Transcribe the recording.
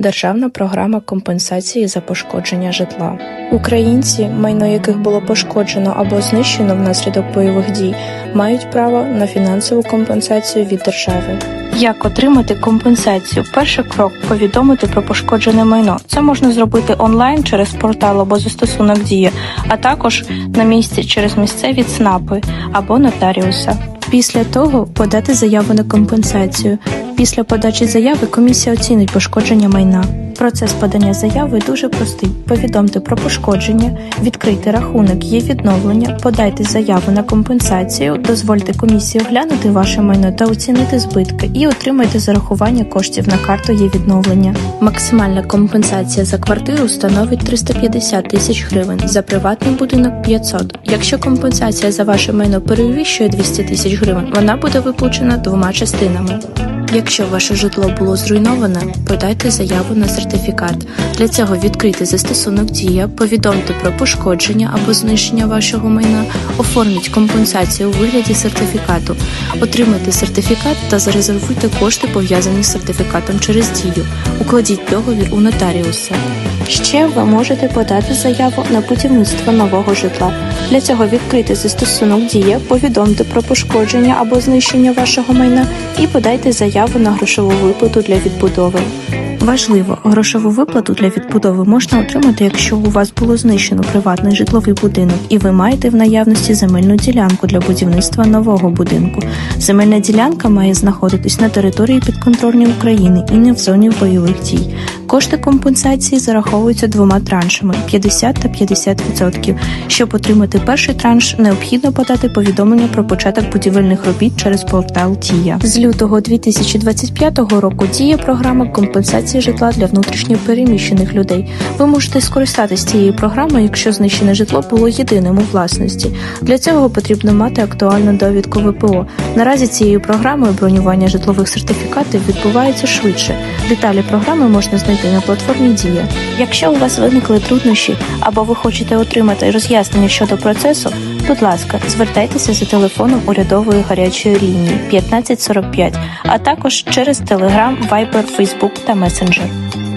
Державна програма компенсації за пошкодження житла. Українці, майно яких було пошкоджено або знищено внаслідок бойових дій, мають право на фінансову компенсацію від держави. Як отримати компенсацію? Перший крок повідомити про пошкоджене майно. Це можна зробити онлайн через портал або застосунок Дія, а також на місці через місцеві ЦНАПи або нотаріуса. Після того подати заяву на компенсацію. Після подачі заяви комісія оцінить пошкодження майна. Процес подання заяви дуже простий. Повідомте про пошкодження, відкрийте рахунок є відновлення, подайте заяву на компенсацію, дозвольте комісії оглянути ваше майно та оцінити збитки і отримайте зарахування коштів на карту є відновлення. Максимальна компенсація за квартиру становить 350 тисяч гривень, за приватний будинок 500. Якщо компенсація за ваше майно перевищує 200 тисяч гривень, вона буде виплачена двома частинами. Якщо ваше житло було зруйноване, подайте заяву на сертифікат. Для цього відкрийте застосунок Дія, повідомте про пошкодження або знищення вашого майна, оформіть компенсацію у вигляді сертифікату, отримайте сертифікат та зарезервуйте кошти, пов'язані з сертифікатом через Дію. Укладіть договір у нотаріуса. Ще ви можете подати заяву на будівництво нового житла. Для цього відкрийте застосунок Дія, повідомте про пошкодження або знищення вашого майна і подайте заяву на грошову виплату для відбудови. Важливо, грошову виплату для відбудови можна отримати, якщо у вас було знищено приватний житловий будинок, і ви маєте в наявності земельну ділянку для будівництва нового будинку. Земельна ділянка має знаходитись на території підконтрольній України і не в зоні бойових дій. Кошти компенсації зараховуються двома траншами 50 та 50%. Щоб отримати перший транш, необхідно подати повідомлення про початок будівельних робіт через портал Дія. З лютого 2025 року діє програма компенсації житла для внутрішньо переміщених людей. Ви можете скористатись цією програмою, якщо знищене житло було єдиним у власності. Для цього потрібно мати актуальну довідку ВПО. Наразі цією програмою бронювання житлових сертифікатів відбувається швидше. Деталі програми можна знайти на платформі Дія. Якщо у вас виникли труднощі або ви хочете отримати роз'яснення щодо процесу, будь ласка, звертайтеся за телефоном урядової гарячої лінії 1545, а також через Telegram, Viber, Facebook та Messenger.